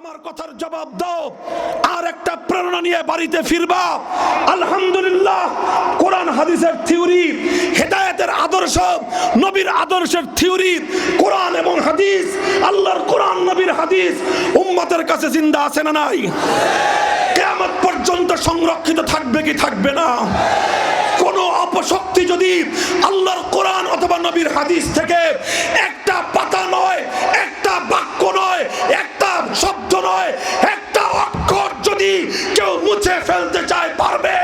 আমার কথার জবাব দাও। আর একটা প্রেরণা নিয়ে বাড়িতে ফিরবা। আলহামদুলিল্লাহ, কোরআন হাদিসের থিওরি, হেদায়েতের আদর্শ, নবীর আদর্শের থিওরি, কোরআন এবং হাদিস, আল্লাহর কোরআন, নবীর হাদিস, উম্মতের কাছে জিন্দা আছে না নাই? কেয়ামত পর্যন্ত সংরক্ষিত থাকবে কি থাকবে না? কোন অপশক্তি যদি আল্লাহর কোরআন অথবা নবীর হাদিস থেকে একটা পাতা নয়, একটা শব্দ নয়, একটা অক্ষর যদি কেউ মুছে ফেলতে চায়, পারবে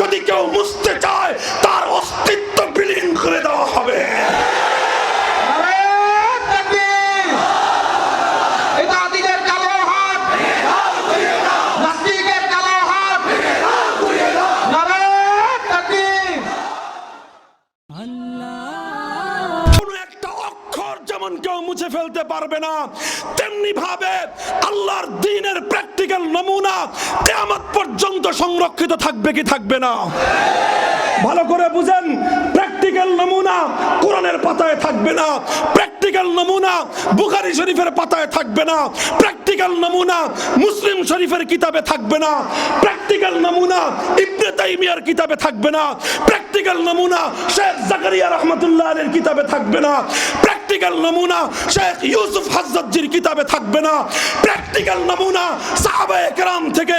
যদি কেউ মুছতে চায়, তার অস্তিত্ব বিলীন করে দেওয়া হবে নারায়ণ তাকবীর! এটা আদিদের কালো হাত নাস্তিকের কালো হাত নারায়ণ তাকবীর! কোন একটা অক্ষর যেমন কেউ মুছে ফেলতে পারবে না তেমনি ভাবে আল্লাহর দিনের প্র্যাকটিক্যাল নমুনা কেয়ামত পর্যন্ত সংরক্ষিত থাকবে কি থাকবে না? ভালো করে বুঝেন প্র্যাকটিক্যাল নমুনা কোরআনের পাতায় থাকবে না। প্র্যাকটিক্যাল নমুনা বুখারী শরীফের পাতায় থাকবে না। প্র্যাকটিক্যাল নমুনা মুসলিম শরীফের কিতাবে থাকবে না। প্র্যাকটিক্যাল নমুনা ইবনে তাইমিয়ার কিতাবে থাকবে না। প্র্যাকটিক্যাল নমুনা শেখ জাকারিয়া রহমাতুল্লাহ আলের কিতাবে থাকবে না। প্র্যাকটিক্যাল নমুনা শেখ ইউসুফ হাজ্জাজির কিতাবে থাকবে না। প্র্যাকটিক্যাল নমুনা সাহাবায়ে কেরাম থেকে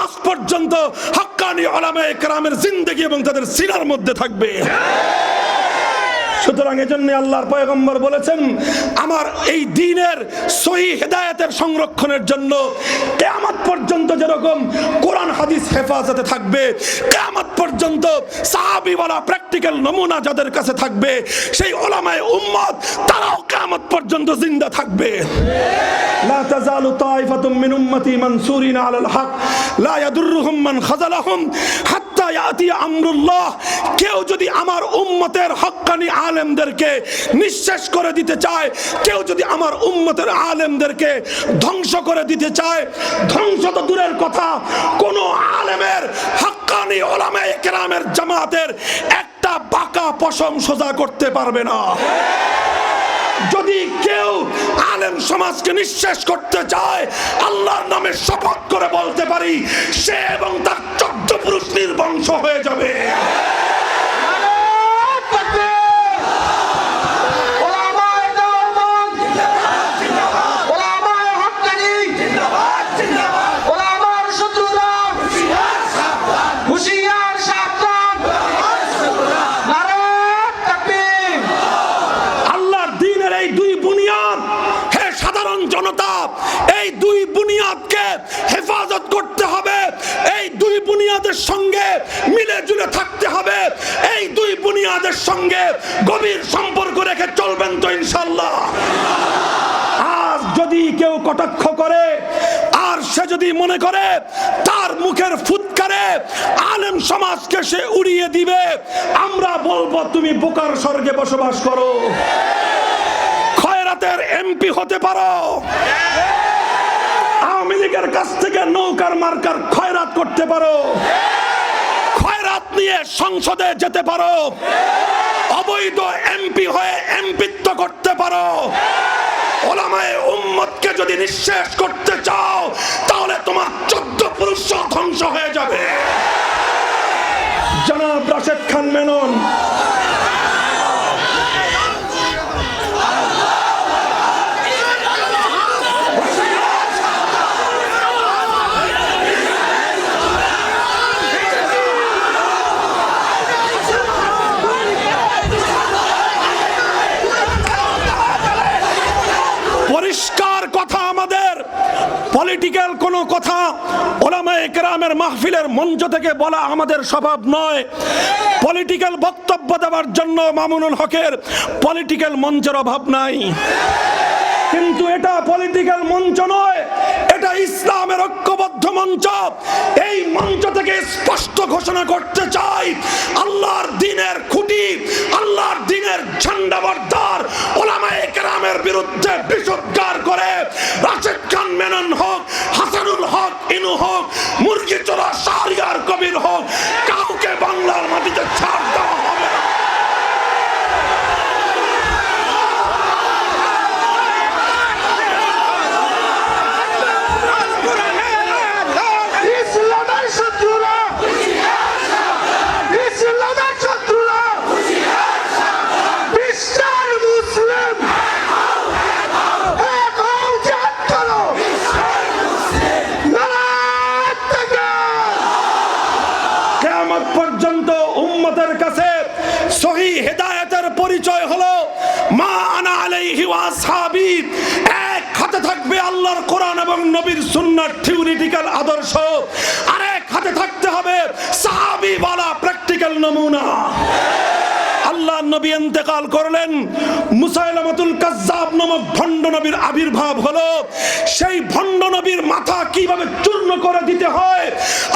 আজ পর্যন্ত হাক্কানি ওলামায়ে কেরামের জিন্দেগি এবং তাদের সিনার মধ্যে থাকবে। সুতরাং এজন্য আল্লাহর পয়গম্বর বলেছেন, আমার এই দিনের সহি হেদায়তের সংরক্ষণের জন্য কেয়ামত পর্যন্ত যেরকম কোরআন, হাদিস হেফাজতে থাকবে, কেয়ামত পর্যন্ত সাহাবিওয়ালা প্র্যাকটিক্যাল নমুনা যাদের কাছে থাকবে, সেই ওলামায় উম্মত, তারাও কেয়ামত পর্যন্ত জিন্দা থাকবে। লা তাজালু তাইফাতুম মিন উম্মতি মানসুরিনা আলাল হক, লা ইয়াদুররুহুম মান খাযালাহুম লায়াতি আমরুল্লাহ, কেউ যদি আমার উম্মতের হক্কানি আলেমদেরকে নিঃশেষ করে দিতে চায়, কেউ যদি আমার উম্মতের আলেমদেরকে ধ্বংস করে দিতে চায়, ধ্বংস তো দূরের কথা, কোন আলেমের হক্কানি ওলামে কেরামের জামাতের একটা বাঁকা পশম সোজা করতে পারবে না। যদি কেউ আলেম সমাজকে নিঃশেষ করতে চায়, আল্লাহর নামে শপথ করে বলতে পারি, সে এবং তার চোদ্দ পুরুষ নির্বংশ হয়ে যাবে নারায়ণ তাকবীর! ওলামায়ে দেওবন্দ! ওলামায়ে হক্কানি! ওলামার শত্রুরা! হুঁশিয়ার সাবধান! নারায়ণ তাকবীর! আল্লাহর দিনের এই দুই বুনিয়াদ হে সাধারণ জনতা এই দুই বুনিয়াদকে হেফাজত করতে হবে এই দুই বুনিয়াদের সঙ্গে মিলে জুলে থাকতে হবে এই বুনিয়াদের সঙ্গে গভীর সম্পর্ক রেখে চলবেন তো ইনশাল্লাহ আজ যদি কেউ কটাক্ষ করে, আর সে যদি মনে করে, তার মুখের ফুৎকারে আলেম সমাজকে সে উড়িয়ে দিবে, আমরা বলব, তুমি বোকার স্বর্গে বসবাস করো। খয়রাতের এমপি হতে পারো। আওয়ামী লীগের কাছ থেকে নৌকার মার্কার খয়রাত করতে পারো। খয়রাত নিয়ে সংসদে যেতে পারো। অবৈধ এমপি হয়ে এমপিত্ব করতে পারো। ওলামায়ে উম্মতকে যদি নিঃশেষ করতে চাও, তাহলে তোমার চোদ্দ পুরুষ ধ্বংস হয়ে যাবে। জনাব রাশেদ খান মেনন পরিষ্কার কথা আমাদের পলিটিক্যাল কোনো কথা ওলামায়ে কেরামের মাহফিলের মঞ্চ থেকে বলা আমাদের স্বভাব নয়। পলিটিক্যাল বক্তব্য দেওয়ার জন্য মামুনুল হকের পলিটিক্যাল মঞ্চের অভাব নাই। কিন্তু এটা পলিটিক্যাল মঞ্চ নয়, এটা ইসলামের ঐক্যবদ্ধ মঞ্চ। এই মঞ্চ থেকে স্পষ্ট ঘোষণা করতে চাই, আল্লাহর দিনের খুঁটি, আল্লাহর দিনের ঝান্ডা বর্দার ওলামায়ে কেরামের বিরুদ্ধে বিষোদ্গার করে রাশেদ খান মেনন হোক কেয়ামত পর্যন্ত উম্মতের কাছে সহি হেদায়েতের পরিচয় হলো, মা আনা আলাইহি ওয়া সাহাবি এক হাতে থাকবে আল্লাহর কোরআন এবং নবীর সুন্নাহর থিওরিটিক্যাল আদর্শ। আরেক হাতে থাকতে হবে সাহাবি বলা প্র্যাকটিক্যাল নমুনা। আল্লাহ আল্লাহ নবী ইন্তেকাল করলেন। মুসাইলামাতুল কাজ্জাব নামক ভণ্ড নবীর আবির্ভাব হলো। সেই ভণ্ড নবীর মাথা কীভাবে চূর্ণ করে দিতে হয়?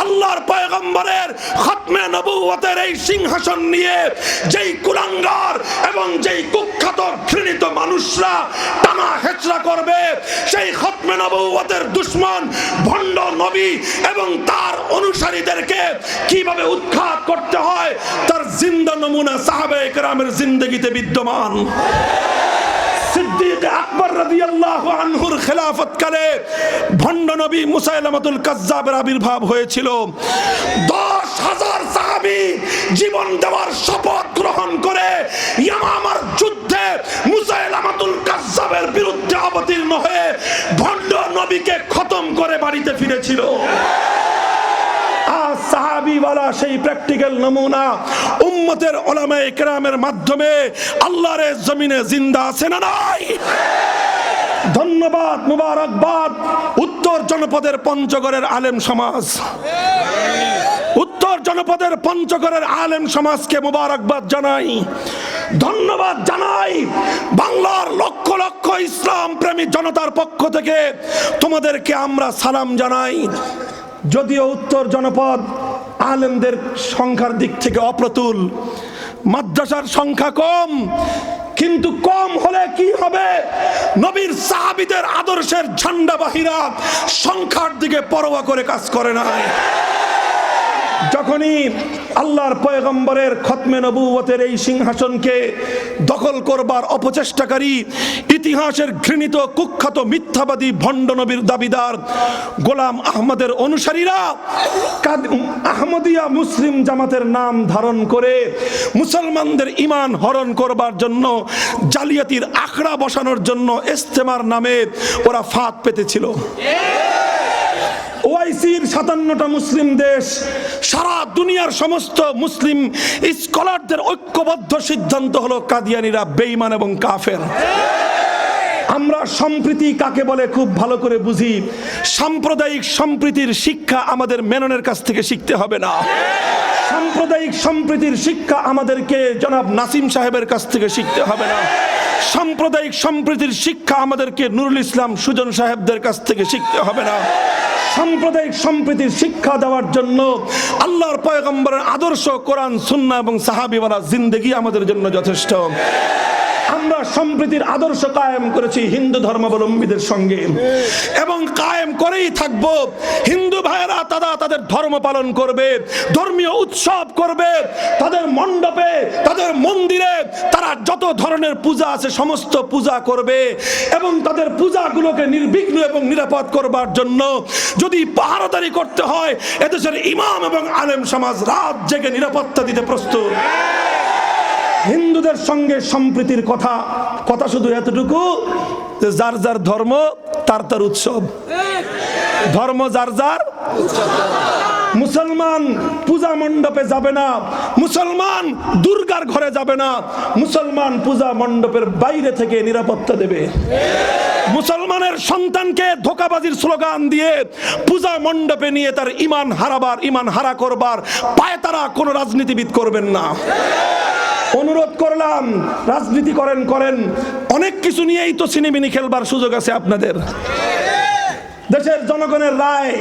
আল্লাহর পয়গম্বরের খতমে নবুয়তের এই সিংহাসন নিয়ে যেই কুলাঙ্গার এবং যেই কুখ্যাত ঘৃণিত মানুষরা টানা হেচড়া করবে, সেই খতমে নবুয়তের দুশ্মন ভণ্ড নবী এবং তার অনুসারীদেরকে কীভাবে উৎখাত করতে হয়, তার জিন্দা নমুনা সাহাবে একরামের জিন্দগিতে বিদ্যমান। দশ হাজার জীবন দেওয়ার শপথ গ্রহণ করে বিরুদ্ধে অবতীর্ণ হয়ে ভণ্ড নবীকে খতম করে বাড়িতে ফিরেছিল। সাহাবিওয়ালা সেই প্র্যাকটিক্যাল নমুনা উম্মতের ওলামা একরামের মাধ্যমে আল্লাহর জমিনে জিন্দা আছে না নাই? ধন্যবাদ, মুবারকবাদ, উত্তর জনপদের পঞ্চগড়ের আলেম সমাজ। উত্তর জনপদের পঞ্চগড়ের আলেম সমাজকে মুবারকবাদ জানাই। ধন্যবাদ জানাই বাংলার লক্ষ লক্ষ ইসলাম প্রেমী জনতার পক্ষ থেকে তোমাদেরকে আমরা সালাম জানাই। যদিও উত্তর জনপদ আলেমদের সংখ্যার দিক থেকে অপ্রতুল, মাদ্রাসার সংখ্যা কম, কিন্তু কম হলে কি হবে? নবীর সাহাবিদের আদর্শের ঝান্ডা বাহিরা সংখ্যার দিকে পরোয়া করে কাজ করে না যখনই আল্লাহর পয়গম্বরের খতমে নবুয়তের এই সিংহাসনকে দখল করবার অপচেষ্টাকারী, ইতিহাসের ঘৃণিত, কুখ্যাত, মিথ্যাবাদী ভণ্ড নবীর দাবিদার গোলাম আহমদের অনুসারীরা আহমদিয়া মুসলিম জামাতের নাম ধারণ করে মুসলমানদের ইমান হরণ করবার জন্য, জালিয়াতির আখড়া বসানোর জন্য ইস্তেমার নামে ওরা ফাঁদ পেতেছিল। ওআইসির সাতান্নটা মুসলিম দেশ, সারা দুনিয়ার সমস্ত মুসলিম স্কলারদের ঐক্যবদ্ধ সিদ্ধান্ত হলো কাদিয়ানিরা বেঈমান এবং কাফের। আমরা সম্প্রীতি কাকে বলে খুব ভালো করে বুঝি। সাম্প্রদায়িক সম্প্রীতির শিক্ষা আমাদের মেননের কাছ থেকে শিখতে হবে না। সাম্প্রদায়িক সম্প্রীতির শিক্ষা আমাদেরকে জনাব নাসিম সাহেবের কাছ থেকে শিখতে হবে না। সাম্প্রদায়িক সম্প্রীতির শিক্ষা আমাদেরকে নুরুল ইসলাম সুজন সাহেবদের কাছ থেকে শিখতে হবে না। সাম্প্রদায়িক সম্প্রীতির শিক্ষা দেওয়ার জন্য আল্লাহর পয়গম্বরের আদর্শ কোরআন সুন্না এবং সাহাবিওয়ালা জিন্দেগি আমাদের জন্য যথেষ্ট। আমরা সম্প্রীতির আদর্শ কায়েম করেছি হিন্দু ধর্মাবলম্বীদের সঙ্গে। এবং কায়েম করেই থাকব। হিন্দু ভাইয়েরা তারা তাদের ধর্ম পালন করবে, ধর্মীয় উৎসব করবে। তাদের মণ্ডপে, তাদের মন্দিরে তারা যত ধরনের পূজা আছে সমস্ত পূজা করবে। এবং তাদের পূজাগুলোকে নির্বিঘ্ন এবং নিরাপদ করবার জন্য যদি পাহারাদারি করতে হয়, এদেশের ইমাম এবং আলেম সমাজ রাত জেগে নিরাপত্তা দিতে প্রস্তুত। হিন্দুদের সঙ্গে সম্প্রীতির কথা কথা শুধু এতটুকু যার যার ধর্ম, তার তার উৎসব। ধর্ম যার যার, মুসলমান পূজা মণ্ডপে যাবে না, মুসলমান দুর্গার ঘরে যাবে না, মুসলমান পূজা মণ্ডপের বাইরে থেকে নিরাপত্তা দেবে। মুসলমানের সন্তানকে ধোকাবাজির স্লোগান দিয়ে পূজা মণ্ডপে নিয়ে তার ইমান হারাবার, ইমান হারা করবার পায় তারা কোনো রাজনীতিবিদ করবেন না। অনুরোধ করলাম, রাজনীতি করেন করেন। অনেক কিছু নিয়েই তো সিনেমিনি খেলবার সুযোগ আছে আপনাদের। দেশের জনগণের রায়,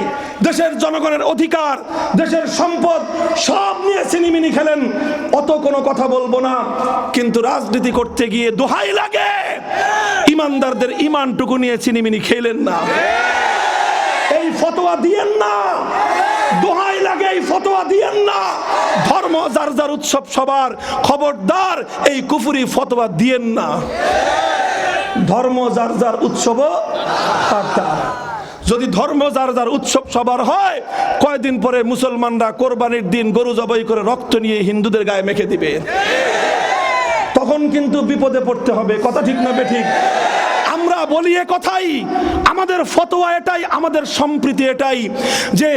দেশের জনগণের অধিকার, দেশের সম্পদ, সব নিয়ে সিনেমিনি খেলেন। অত কোনো কথা বলব না। কিন্তু রাজনীতি করতে গিয়ে দোহাই লাগে। ইমানদারদের ইমানটুকু নিয়ে সিনেমিনি খেলেন না। এই ফতোয়া দিয়েন না। দোহাই লাগে, এই ফতোয়া দিয়েন না। ধর্ম, যার যার উৎসব সবার, খবরদার, এই কুফুরি ফতোয়া দিয়েন না। ধর্ম, যার যার উৎসব যদি ধর্ম, যার যার উৎসব সবার হয়, কয়দিন পরে মুসলমানরা কোরবানির দিন গরু জবাই করে রক্ত নিয়ে হিন্দুদের গায়ে মেখে দিবে। তখন কিন্তু বিপদে পড়তে হবে। কথা ঠিক না বে ঠিক? বলি এ কথাই, আমাদের ফতোয়া এটাই, আমাদের সম্প্রীতি এটাই যে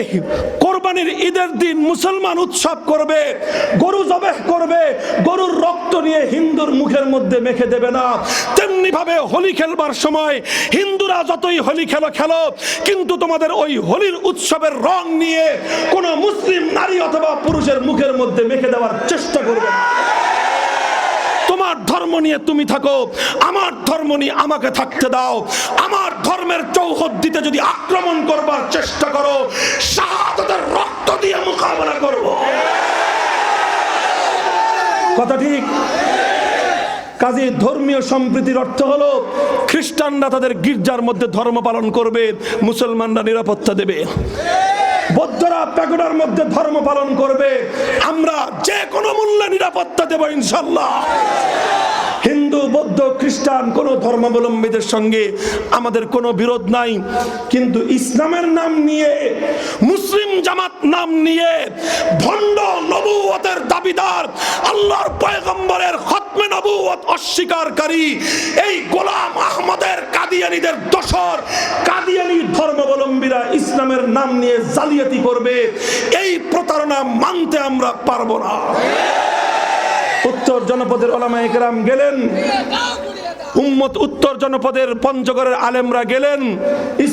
কোরবানির ঈদের দিন মুসলমান উৎসব করবে, গরু জবেহ করবে, গরুর রক্ত নিয়ে হিন্দুর মুখের মধ্যে মেখে দেবে না। তেমনি ভাবে হোলি খেলবার সময় হিন্দুরা যতই হোলি খেলো খেলো, কিন্তু তোমাদের ওই হোলির উৎসবের রং নিয়ে কোনো মুসলিম নারী অথবা পুরুষের মুখের মধ্যে মেখে দেওয়ার চেষ্টা করবে না। ধর্ম নিয়ে তুমি থাকো, আমার ধর্ম নিয়ে আমাকে থাকতে দাও। আমার ধর্মের চৌহদ দিতে যদি আক্রমণ করবার চেষ্টা করো, শাহাদাতের রক্ত দিয়ে মোকাবেলা করব। কথা ঠিক? কাজে ধর্মীয় সম্প্রীতির অর্থ হলো, খ্রিস্টানরা তাদের গির্জার মধ্যে ধর্ম পালন করবে, মুসলমানরা নিরাপত্তা দেবে। বৌদ্ধরা প্যাগোডার মধ্যে ধর্ম পালন করবে। আমরা যে কোনো মূল্যে নিরাপত্তা দেব, ইনশাল্লাহ। হিন্দু, বৌদ্ধ, খ্রিস্টান, কোনো ধর্মাবলম্বীদের সঙ্গে আমাদের কোনো বিরোধ নাই। কিন্তু ইসলামের নাম নিয়ে, মুসলিম জামাত নাম নিয়ে ভণ্ড নবুয়তের দাবিদার আল্লাহর পয়গম্বরের নবুয়ত অস্বীকারী। এই গোলাম আহমদের কাদিয়ানিদের দোসর কাদিয়ানি ধর্মাবলম্বীরা ইসলামের নাম নিয়ে জালিয়াতি করবে। এই প্রতারণা মানতে আমরা পারব না। উত্তর জনপদের ওলামায়ে কেরাম গেলেন। উম্মত উত্তর জনপদের পঞ্চগড়ের আলেমরা গেলেন।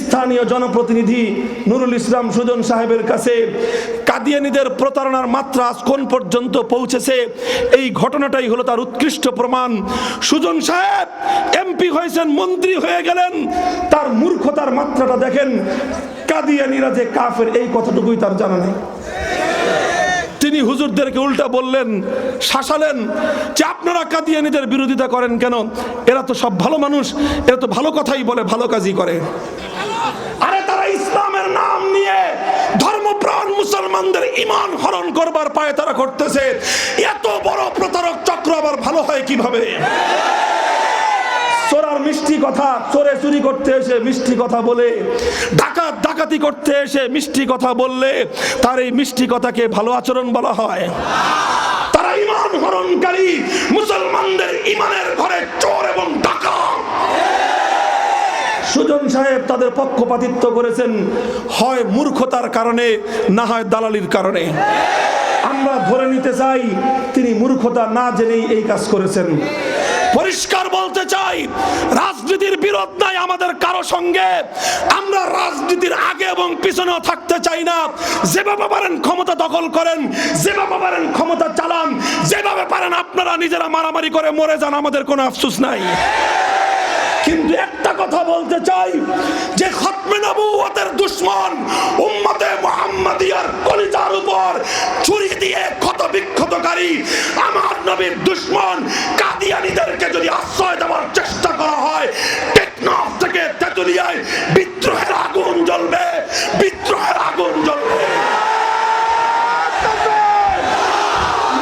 স্থানীয় জনপ্রতিনিধি নুরুল ইসলাম সুজন সাহেবের কাছে কাদিয়ানিদের প্রতারণার মাত্রা আজ কোন পর্যন্ত পৌঁছেছে? এই ঘটনাটাই হলো তার উৎকৃষ্ট প্রমাণ। সুজন সাহেব, এমপি হয়েছেন, মন্ত্রী হয়ে গেলেন। তার মূর্খতার মাত্রাটা দেখেন। কাদিয়ানিরা যে কাফের, এই কথাটুকুই তার জানা নেই। তিনি হুজুরদেরকে উল্টা বললেন, শাসালেন, যে আপনারা কাদিয়ানিদের বিরোধিতা করেন কেন? এরা তো সব ভালো মানুষ, এরা তো ভালো কথাই বলে, ভালো কাজই করে। আরে তারা ইসলামের নাম নিয়ে ধর্মপ্রাণ মুসলমানদের ইমান হরণ করবার পায়ে তারা করতেছে। এত বড় প্রতারক চক্র আবার ভালো হয় কীভাবে? মিষ্টি কথা চোরে চুরি করতে এসে মিষ্টি কথা বলে, ডাকাত ডাকাতি করতে এসে মিষ্টি কথা বললে, তার এই মিষ্টি কথাকে ভালো আচরণ বলা হয়। তারা ইমান হরণকারী, মুসলমানদের ইমানের ঘরে চোর এবং ডাকাত। সুজন সাহেব তাদের পক্ষপাতিত্ব করেছেন, হয় মূর্খতার কারণে, না হয় দালালির কারণে। আমরা ধরে নিতে চাই, তিনি মূর্খতা না জেনেই এই কাজ করেছেন। পরিষ্কার চাই। রাজনীতির বিরোধ নাই আমাদের কারও সঙ্গে। আমরা রাজনীতির আগে এবং পিছনেও থাকতে চাই না। যেভাবে পারেন ক্ষমতা দখল করেন, যেভাবে পারেন ক্ষমতা চালান, যেভাবে পারেন আপনারা নিজেরা মারামারি করে মরে যান, আমাদের কোনো আফসোস নাই। কিন্তু একটা কথা বলতে চাই, যে খতমে নবুয়তের দুশ্মন উম্মতে মুহাম্মাদিয়ার কলিজার উপর ছুরি দিয়ে বিক্ষতকারী। আমার নবীর দুশ্মন কাদিয়ানিদেরকে যদি আশ্রয় দেওয়ার চেষ্টা করা হয়, টেকনাফ থেকে তেতুলিয়ায় বিদ্রোহের আগুন জ্বলবে, বিদ্রোহের আগুন জ্বলবে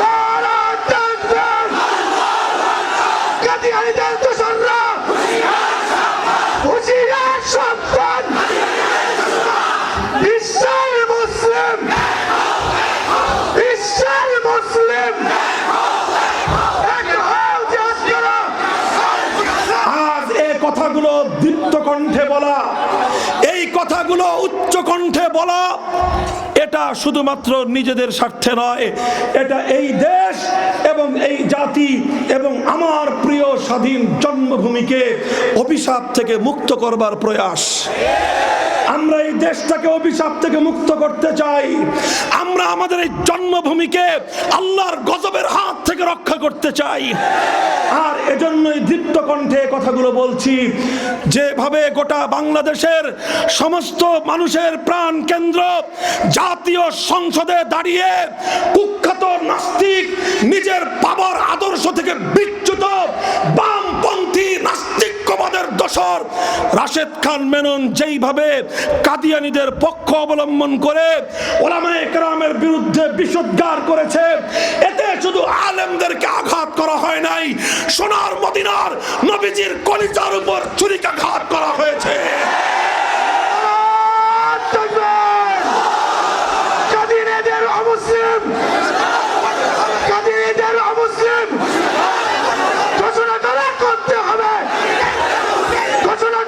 নারা তাকবীর! কাদিয়ানীদের দোসররা! হুঁশিয়ার সাবধান! বিশ্বের মুসলিম বিশ্বের মুসলিম এক হও জিহাদ করো! আজ এই কথাগুলো দীপ্ত কণ্ঠে বলা এই কথাগুলো উচ্চ কণ্ঠে বলা, এটা শুধুমাত্র নিজেদের স্বার্থে নয়, এটা এই দেশ এবং এই জাতি এবং আমার প্রিয় স্বাধীন জন্মভূমিকে অভিশাপ থেকে মুক্ত করবার প্রয়াস। আমরা এই দেশটাকে অভিশাপ থেকে মুক্ত করতে চাই। আমরা আমাদের এই জন্মভূমিকে আল্লাহর গজবের হাত থেকে রক্ষা করতে চাই। আর এজন্যই দীপ্ত কণ্ঠে কথাগুলো বলছি, যেভাবে গোটা বাংলাদেশের সমস্ত মানুষের প্রাণ কেন্দ্র জাতীয় সংসদে দাঁড়িয়ে কুখ্যাত নাস্তিক, নিজের বাবার আদর্শ থেকে বিচ্যুত বামপন্থী দোসর রাশেদ খান মেনন যেইভাবে কাদিয়ানীদের পক্ষ অবলম্বন করে ওলামায়ে কেরামের বিরুদ্ধে বিষোদ্গার করেছে, এতে শুধু আলেমদেরকে আঘাত করা হয় নাই, সোনার মদিনার নবীজির কলিজার উপর ছুরিকাঘাত করা হয়েছে! অমুসলিম কাদিয়ানীদের অমুসলিম ঘোষণা করে করতে হবে ঘোষণা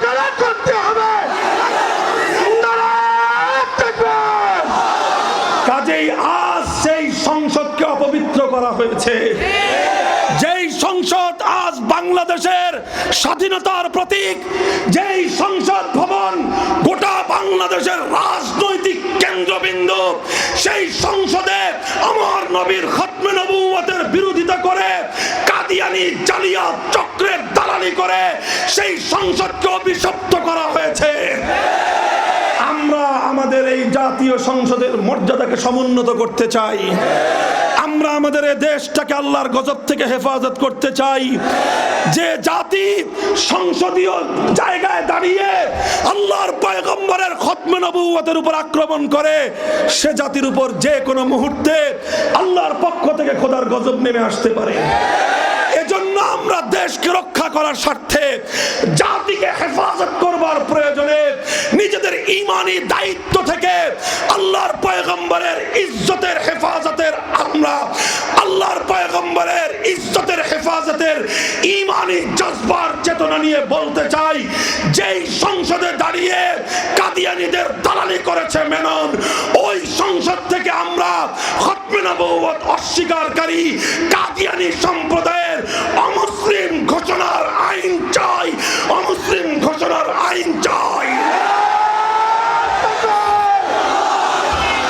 আছে যেই সংসদ আজ বাংলাদেশের স্বাধীনতার প্রতীক, যেই সংসদ ভবন গোটা বাংলাদেশের রাজনৈতিক কেন্দ্রবিন্দু, সেই সংসদে আমার নবীর খতমে নবুয়তের বিরোধিতা করে, কাদিয়ানি জালিয়া চক্রের দালালি করে, সেই সংসদকে অভিশপ্ত করা হয়েছে। আমরা আমাদের এই জাতীয় সংসদের মর্যাদাকে সমুন্নত করতে চাই। আমরা আমাদের এই দেশটাকে আল্লাহর গজব থেকে হেফাজত করতে চাই। যে জাতি সংসদীয় জায়গায় দাঁড়িয়ে আল্লাহর পয়গম্বরের খতমে নবুয়তের উপর আক্রমণ করে, সে জাতির উপর যে কোনো মুহূর্তে আল্লাহর পক্ষ থেকে খোদার গজব নেমে আসতে পারে। দেশকে রক্ষা করার স্বার্থে জাতিকে হেফাজত করবার প্রয়োজনে নিজেদের ইমানি দায়িত্ব থেকে আল্লাহর পয়গম্বরের ইজ্জতের হেফাজতের আমরা আল্লাহর পয়গম্বরের ইজ্জতের হেফাজতের ইমানি জজবার চেতনা নিয়ে বলতে চাই, যেই সংসদে দাঁড়িয়ে কাদিয়ানিদের দালালি করেছে মেনন, ওই সংসদ থেকে আমরা খতমে নবুয়ত অস্বীকারী কাদিয়ানি সম্প্রদায়ের অমুসলিম ঘোষণার আইন চাই অমুসলিম ঘোষণার আইন চাই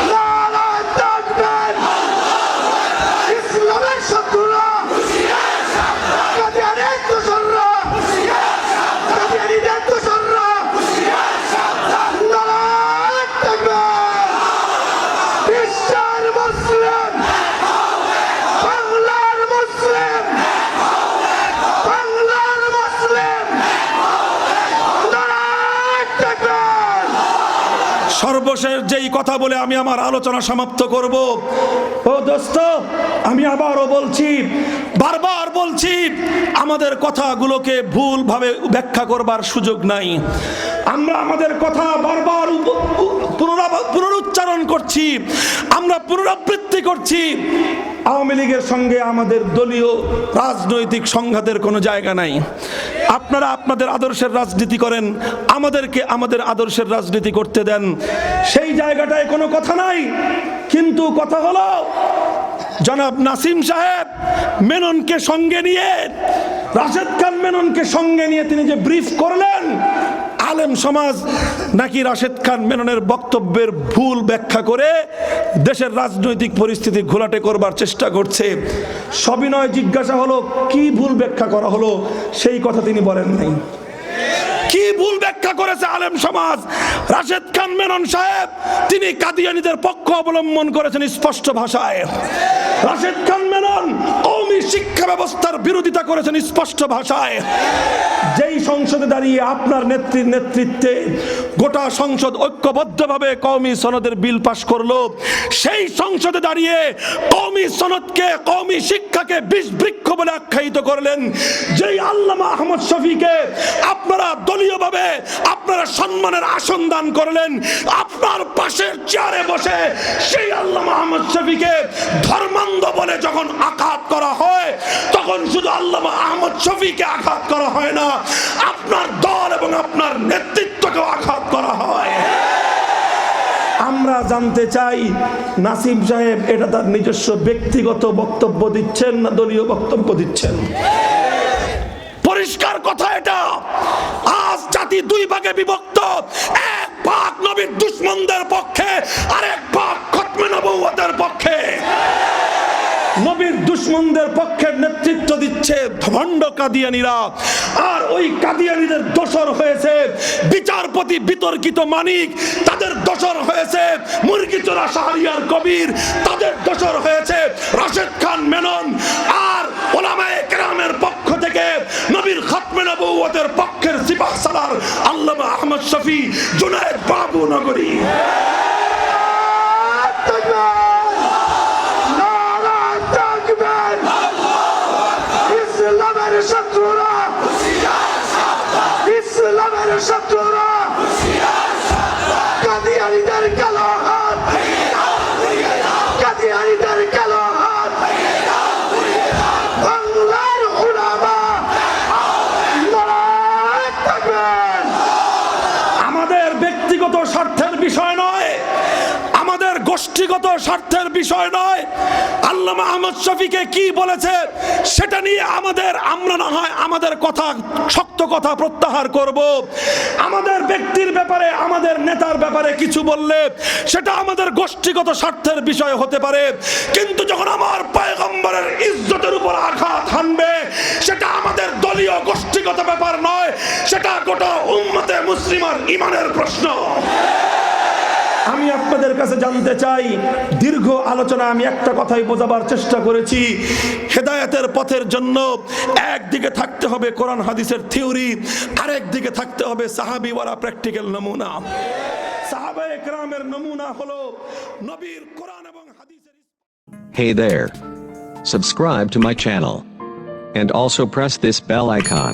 নারায় তাকবীর ইসলামের শত্রুরা কাদিয়ানের দোসররা কাদিয়ানিদের দোসররা নারায় তাকবীর বিশ্বের মুসলিম বাংলার মুসলিম বাংলার মুসলিম নারায় তাকবীর সর্বশেষ যেই কথা বলে আমি আমার আলোচনা সমাপ্ত করব। ও দোস্ত আমি আবারও বলছি, বারবার বলছি, আমাদের কথাগুলোকে ভুলভাবে ব্যাখ্যা করবার সুযোগ নাই। আমরা আমাদের কথা বারবার পুনরুচ্চারণ করছি, আমরা পুনরাবৃত্তি করছি। আওয়ামী লীগের সঙ্গে আমাদের দলীয় রাজনৈতিক সংঘাতের কোনো জায়গা নাই। আপনারা আপনাদের আদর্শের রাজনীতি করেন, আমাদেরকে আমাদের আদর্শের রাজনীতি করতে দেন। সেই জায়গাটায় কোনো কথা নাই, কিন্তু কথা হলো জনাব নাসিম সাহেব, মেননকে সঙ্গে নিয়ে, রাশেদ খান মেননকে সঙ্গে নিয়ে তিনি যে ব্রিফ করলেন, আলেম সমাজ নাকি রাশেদ খান মেননের বক্তব্যের ভুল ব্যাখ্যা করে দেশের রাজনৈতিক পরিস্থিতি ঘোলাটে করবার চেষ্টা করছে। সবিনয় জিজ্ঞাসা হলো, কি ভুল ব্যাখ্যা করা হলো? সেই কথা তিনি বলেন নাই। কি ভুল ব্যাখ্যা করেছে আলেম সমাজ? রাশেদ খান মেনন সাহেব, তিনি কাদিয়ানিদের পক্ষ অবলম্বন করেছেন স্পষ্ট ভাষায়। রাশেদ খান মেনন কৌমি শিক্ষা ব্যবস্থার বিরোধিতা করেছেন স্পষ্ট ভাষায়। যেই সংসদে দাঁড়িয়ে আপনার নেত্রীর নেতৃত্বে গোটা সংসদ ঐক্যবদ্ধভাবে কওমি সনদের বিল পাশ করল, সেই সংসদে দাঁড়িয়ে কওমি সনদকে, কওমি শিক্ষাকে বিষ বৃক্ষ বলে আখ্যায়িত করলেন। যেই আল্লামা আহমদ শফিকে আপনারা দলীয়ভাবে আপনারা সম্মানের আসন দান করলেন। আপনার পাশের চেয়ারে বসে সেই আল্লামা আহমদ শফিকে ধর্মান্ধ বলে যখন আঘাত করা হয়, তখন শুধু আল্লামা আহমদ শফিকে আঘাত করা হয় না, আপনার দল এবং আপনার নেতৃত্বকেও আঘাত করা হয়। আমরা জানতে চাই, নাসিম সাহেব, এটা তার নিজস্ব ব্যক্তিগত বক্তব্য দিচ্ছেন না দলীয় বক্তব্য দিচ্ছেন? পরিষ্কার কথা এটা। আজ জাতি দুই ভাগে বিভক্ত। এক ভাগ নবীর দুশ্মনদের পক্ষে, আরেক ভাগ খতমে নবুয়তের পক্ষে। নবীর দুশ্মনদের পক্ষের নেতৃত্ব দিচ্ছে ভণ্ড কাদিয়ানিরা। আর ওই কাদিয়ানিদের দোসর হয়েছে বিচারপতি বিতর্কিত মানিক। তাদের দোসর হয়েছে মুরগিচোরা শাহরিয়ার কবির। তাদের দোসর হয়েছে রাশেদ খান মেনন। আর ওলামায়ে কেরামের পক্ষ থেকে নবীর খতমে নবুয়তের পক্ষের সিপাহ সালার আল্লামা আহমদ শফি জুনায়েদ বাবু নগরী। শত্রুরা, ইসলামের শত্রুরা, কাদিয়ানিদের কালো হাত কাদিয়ানিদের কালো হাত বাংলার উলামা নারায় তাকবীর আমাদের ব্যক্তিগত স্বার্থের বিষয় নয়। আল্লামা আহমদ শফিকে কি বলেছে, সেটা নিয়ে আমাদের, আমরা না হয় আমাদের কথা, শক্ত কথা প্রত্যাহার করব। আমাদের ব্যক্তির ব্যাপারে, আমাদের নেতার ব্যাপারে কিছু বললে, সেটা আমাদের গোষ্ঠীগত স্বার্থের বিষয় হতে পারে। কিন্তু যখন আমার পয়গম্বরের ইজ্জতের উপর আঘাত হানবে, সেটা আমাদের দলীয় গোষ্ঠীগত ব্যাপার নয়, সেটা গোটা উম্মতে মুসলিমার ইমানের প্রশ্ন। আমি আপনাদের কাছে জানতে চাই, দীর্ঘ আলোচনা আমি একটা কথাই বোঝাবার চেষ্টা করেছি, হেদায়তের পথের জন্য একদিকে থাকতে হবে কোরআন হাদিসের থিওরি, আরেক দিকে থাকতে হবে সাহাবি ওয়ারা প্র্যাকটিক্যাল নমুনা সাহাবা একরামের নমুনা হলো নবীর কোরআন এবং হাদিসের Hey there. Subscribe to my channel. And also press this bell icon.